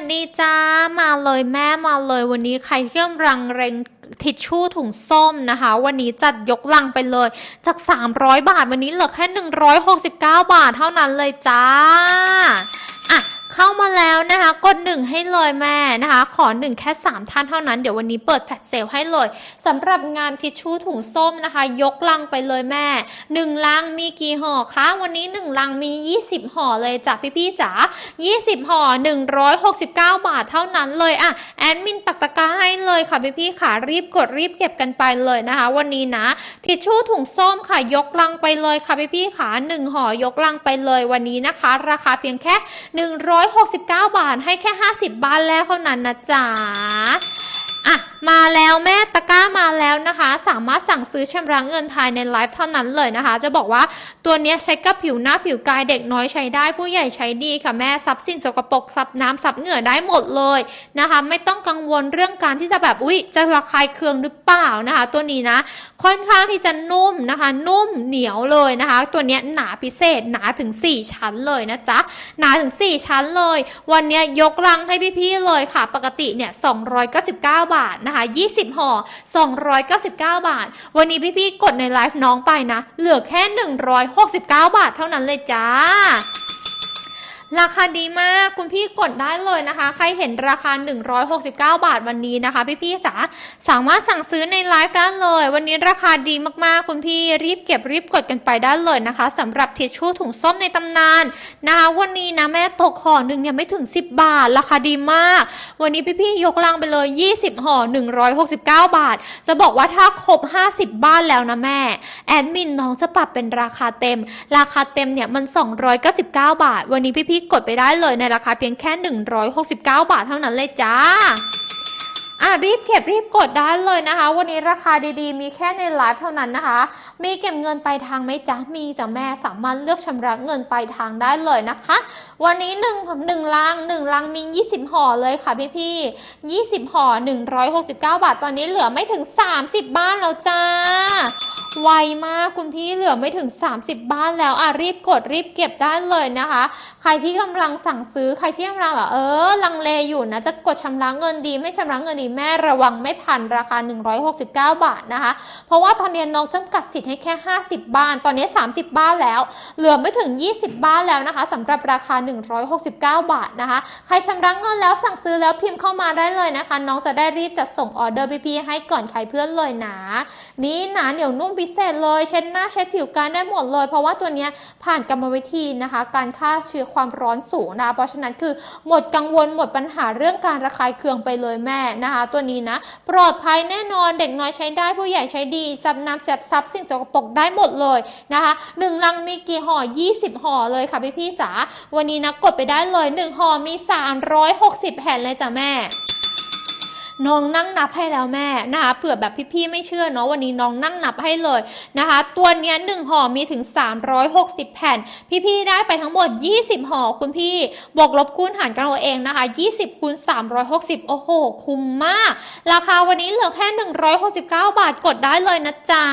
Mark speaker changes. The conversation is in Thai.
Speaker 1: วัสดีจ้ามาเลยแม่มาเลยวันนี้ใครที่กำลังเร่งทิชชู่ถุงส้มนะคะ วันนี้จัดยกลังไปเลยจาก 300 บาทวันนี้เหลือแค่ 169 บาทเท่านั้นเลยจ้าอะ แล้วนะคะกดหนึ่งให้เลยแม่นะคะ ขอหนึ่งแค่ 3 ท่านเท่านั้น เดี๋ยววันนี้เปิดแฟลชเซลให้เลยสำหรับงานทิชชู่ถุงส้มนะคะ ยกลังไปเลยแม่1ลังมีกี่ห่อคะวันนี้ 1 ลังมี 20 ห่อเลยจ้ะพี่ๆจ๋า20 ห่อ 169 บาทเท่านั้นเลยอะแอดมินปักตะกร้าให้เลยค่ะพี่ๆค่ะรีบกดรีบเก็บกันไปเลยนะคะ วันนี้นะทิชชู่ถุงส้มค่ะ ยกลังไปเลยค่ะพี่ๆค่ะ1ห่อยกลังไปเลยวันนี้นะคะ ราคาเพียงแค่ 169 บบาทให้แค่ 50 บาทแล้วเท่านั้นนะจ๊ะ มาแล้วแม่ตะก้ามาแล้วนะคะ สามารถสั่งซื้อชำระเงินภายในไลฟ์เท่านั้นเลยนะคะ จะบอกว่าตัวนี้ใช้กับผิวหน้าผิวกายเด็กน้อยใช้ได้ ผู้ใหญ่ใช้ดีค่ะแม่ซับสิ่งสกปรกซับน้ำซับเหงื่อได้หมดเลยนะคะ ไม่ต้องกังวลเรื่องการที่จะแบบอุ๊ยจะระคายเคืองหรือเปล่านะคะ ตัวนี้นะ ค่อนข้างที่จะนุ่มนะคะ นุ่มเหนียวเลยนะคะ ตัวนี้หนาพิเศษหนาถึง 4 ชั้นเลยนะจ๊ะหนาถึง 4 ชั้นเลย วันนี้ยยกลังให้พี่ๆเลยค่ะ ปกติเนี่ย299 บาทนะคะ20 ห่อ 299 บาท วันนี้พี่ๆ กดในไลฟ์น้องไปนะ เหลือแค่ 169 บาทเท่านั้นเลยจ้า ราคาดีมากคุณพี่กดได้เลยนะคะ ใครเห็นราคา 169 บาทวันนี้นะคะ พี่ๆจ๋าสามารถสั่งซื้อในไลฟ์ได้เลย วันนี้ราคาดีมากๆ คุณพี่รีบเก็บรีบกดกันไปได้เลยนะคะสำหรับทิชชู่ถุงส้มในตำนานนะคะวันนี้นะแม่ตกห่อหนึ่งเนี่ยไม่ถึง 10 บาท ราคาดีมาก วันนี้พี่ๆยกลังไปเลย 20ห่อ169 บาท จะบอกว่าถ้าครบ 50 บ้านแล้วนะแม่แอดมินน้องจะปรับเป็นราคาเต็ม ราคาเต็มเนี่ยมัน 299 บาท วันนี้พี่ๆกดไปได้เลยในราคาเพียงแค่ 169 บาทเท่านั้นเลยจ้าอะรีบเก็บรีบกดได้เลยนะคะ วันนี้ราคาดีๆ มีแค่ในไลฟ์เท่านั้นนะคะ มีเก็บเงินปลายทางไหมจ๊ะมีจ้ะแม่สามารถเลือกชำระเงินปลายทางได้เลยนะคะ วันนี้1นึ่งหนึ่งลังหนึ่งลังมี20ห่อเลยค่ะพี่ๆ20ห่อ169 บาท ตอนนี้เหลือไม่ถึง 30 บ้านแล้วจ้า ไวมากคุณพี่เหลือไม่ถึง 30 บ้านแล้วอะรีบกดรีบเก็บได้เลยนะคะ ใครที่กำลังสั่งซื้อใครที่กำลังแบบเออ ลังเลอยู่นะ จะกดชำระเงินดี ไม่ชำระเงินดีแม่ระวังไม่พันราคา 169 บาทนะคะ เพราะว่าตอนนี้น้องจำกัดสิทธิ์ให้แค่ 50 บ้าน ตอนนี้ 30 บ้านแล้ว เหลือไม่ถึง 20 บ้านแล้วนะคะสำหรับราคา 169 บาทนะคะ ใครชำระเงินแล้วสั่งซื้อแล้วพิมพ์เข้ามาได้เลยนะคะ น้องจะได้รีบจัดส่งออเดอร์พี่ๆให้ก่อนใครเพื่อนเลยนะ นี่หนาเหนียวนุ่มพิเศษเลยเช็ดหน้าเช็ดผิวกายได้หมดเลย เพราะว่าตัวนี้ผ่านกรรมวิธีนะคะ การฆ่าเชื้อความร้อนสูงนะเพราะฉะนั้นคือหมดกังวลหมดปัญหาเรื่องการระคายเคืองไปเลยแม่นะคะ ตัวนี้นะปลอดภัยแน่นอนเด็กน้อยใช้ได้ผู้ใหญ่ใช้ดีซับน้ำแสบซับสิ่งสกปรกได้หมดเลยนะคะหนึ่งลังมีกี่ห่อ 20 ห่อเลยค่ะพี่พี่ๆจ๋าวันนี้นะกดไปได้เลยหนึ่งห่อมี 360 แผ่นเลยจ้ะแม่ น้องนั่งนับให้แล้วแม่นะคะเผื่อแบบพี่ๆไม่เชื่อเนาะวันนี้น้องนั่งนับให้เลยนะคะ ตัวเนี้ยหนึ่งห่อมีถึง 360 แผ่น พี่ๆได้ไปทั้งหมด 20ห่อคุณพี่บวกลบคูณหารกันเอาเองนะคะ 20คูณ360 โอ้โห คุ้มมาก ราคาวันนี้เหลือแค่ 169 บาทกดได้เลยนะจ๊ะ